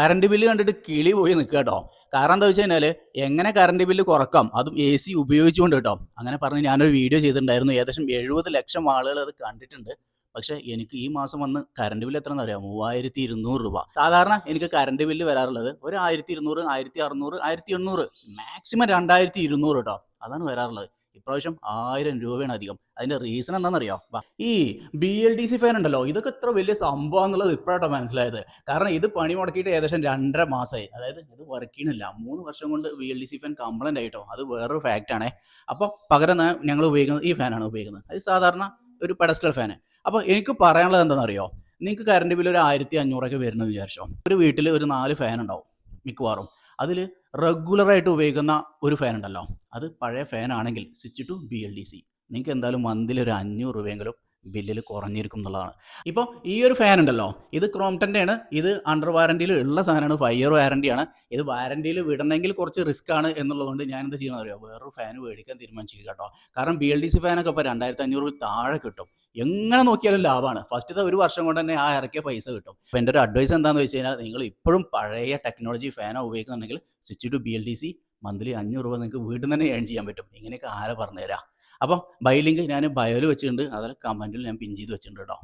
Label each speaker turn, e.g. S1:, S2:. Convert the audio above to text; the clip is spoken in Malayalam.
S1: കറണ്ട് ബില്ല് കണ്ടിട്ട് കിളി പോയി നിൽക്കുക കേട്ടോ. കാരണം എന്താ വെച്ച് കഴിഞ്ഞാൽ എങ്ങനെ കറണ്ട് ബില്ല് കുറക്കാം അതും എ സി ഉപയോഗിച്ചുകൊണ്ട് കേട്ടോ. അങ്ങനെ പറഞ്ഞ് ഞാനൊരു വീഡിയോ ചെയ്തിട്ടുണ്ടായിരുന്നു. ഏകദേശം എഴുപത് ലക്ഷം ആളുകൾ അത് കണ്ടിട്ടുണ്ട്. പക്ഷെ എനിക്ക് ഈ മാസം വന്ന് കറണ്ട് ബില്ല് എത്ര അറിയാം മൂവായിരത്തി ഇരുന്നൂറ് രൂപ. സാധാരണ എനിക്ക് കറണ്ട് ബില്ല് വരാറുള്ളത് ഒരു ആയിരത്തി ഇരുന്നൂറ് ആയിരത്തി അറുന്നൂറ് ആയിരത്തി എണ്ണൂറ് മാക്സിമം രണ്ടായിരത്തി ഇരുന്നൂറ് കേട്ടോ. അതാണ് വരാറുള്ളത്. ഇപ്രാവശ്യം ആയിരം രൂപയാണ് അധികം. അതിന്റെ റീസൺ എന്താണെന്നറിയോ. ഈ B L D C fan ഉണ്ടല്ലോ ഇതൊക്കെ ഇത്ര വലിയ സംഭവം എന്നുള്ളത് ഇപ്പോഴാട്ടോ മനസ്സിലായത്. കാരണം ഇത് പണി മുടക്കിയിട്ട് ഏകദേശം രണ്ടര മാസമായി. അതായത് ഇത് വർക്ക് ചെയ്യണില്ല. മൂന്ന് വർഷം കൊണ്ട് B L D C fan complaint ആയിട്ടോ അത് വേറൊരു ആണേ. അപ്പോൾ പകരം ഞങ്ങൾ ഉപയോഗിക്കുന്നത് ഈ ഫാനാണ് ഉപയോഗിക്കുന്നത്. അത് സാധാരണ ഒരു പെഡസ്റ്റൽ ഫാന് അപ്പോൾ എനിക്ക് പറയാനുള്ളത് എന്താണെന്നറിയോ? നിങ്ങൾക്ക് കറണ്ട് ബില്ല് ഒരു ആയിരത്തി അഞ്ഞൂറൊക്കെ വരുന്നത് വിചാരിച്ചോ? ഒരു വീട്ടിൽ ഒരു നാല് ഫാൻ ഉണ്ടാവും മിക്കവാറും. അതിൽ റെഗുലറായിട്ട് ഉപയോഗിക്കുന്ന ഒരു ഫാൻ ഉണ്ടല്ലോ. അത് പഴയ ഫാൻ ആണെങ്കിൽ switch to B L D C നിങ്ങൾക്ക് എന്തായാലും മന്തിൽ ഒരു അഞ്ഞൂറ് രൂപയെങ്കിലും ബില്ലിൽ കുറഞ്ഞിരിക്കും എന്നുള്ളതാണ്. ഇപ്പോൾ ഈ ഒരു ഫാൻ ഉണ്ടല്ലോ ഇത് ക്രോംടന്റെ ആണ് ഇത് അണ്ടർ വാറണ്ടിയിൽ ഉള്ള സാധനമാണ് ഫൈവ് ഇയർ വാറണ്ടിയാണ് ഇത് വാറണ്ടിയിൽ വിടണമെങ്കിൽ കുറച്ച് റിസ്ക് ആണ് എന്നുള്ളതുകൊണ്ട് ഞാൻ എന്താ ചെയ്യുന്നത് അറിയാം? വേറൊരു ഫാൻ മേടിക്കാൻ തീരുമാനിച്ചിരിക്കുക കേട്ടോ. കാരണം ബി എൽ ഡി സി ഫാനൊക്കെ ഇപ്പോൾ രണ്ടായിരത്തി അഞ്ഞൂറ് താഴെ കിട്ടും. എങ്ങനെ നോക്കിയാലും ലാഭമാണ്. ഫസ്റ്റത്തെ ഒരു വർഷം കൊണ്ട് തന്നെ ആ ഇറക്കിയ പൈസ കിട്ടും. അപ്പോൾ എന്റെ ഒരു അഡ്വൈസ് എന്താണെന്ന് വെച്ച് കഴിഞ്ഞാൽ നിങ്ങൾ ഇപ്പോഴും പഴയ ടെക്നോളജി ഫാനോ ഉപയോഗിക്കുന്നുണ്ടെങ്കിൽ switch to B L D C monthly അഞ്ഞൂറ് രൂപ നിങ്ങൾക്ക് വീട്ടിൽ നിന്ന് തന്നെ ഏൺ ചെയ്യാൻ പറ്റും. ഇങ്ങനെയൊക്കെ ആരെ പറഞ്ഞുതരാം? അപ്പോൾ ബൈലിങ്ക് ഞാൻ ബയോയിൽ വെച്ചിട്ടുണ്ട്. അതിൽ കമന്റിൽ ഞാൻ പിൻ ചെയ്ത് വെച്ചിട്ടുണ്ട് കേട്ടോ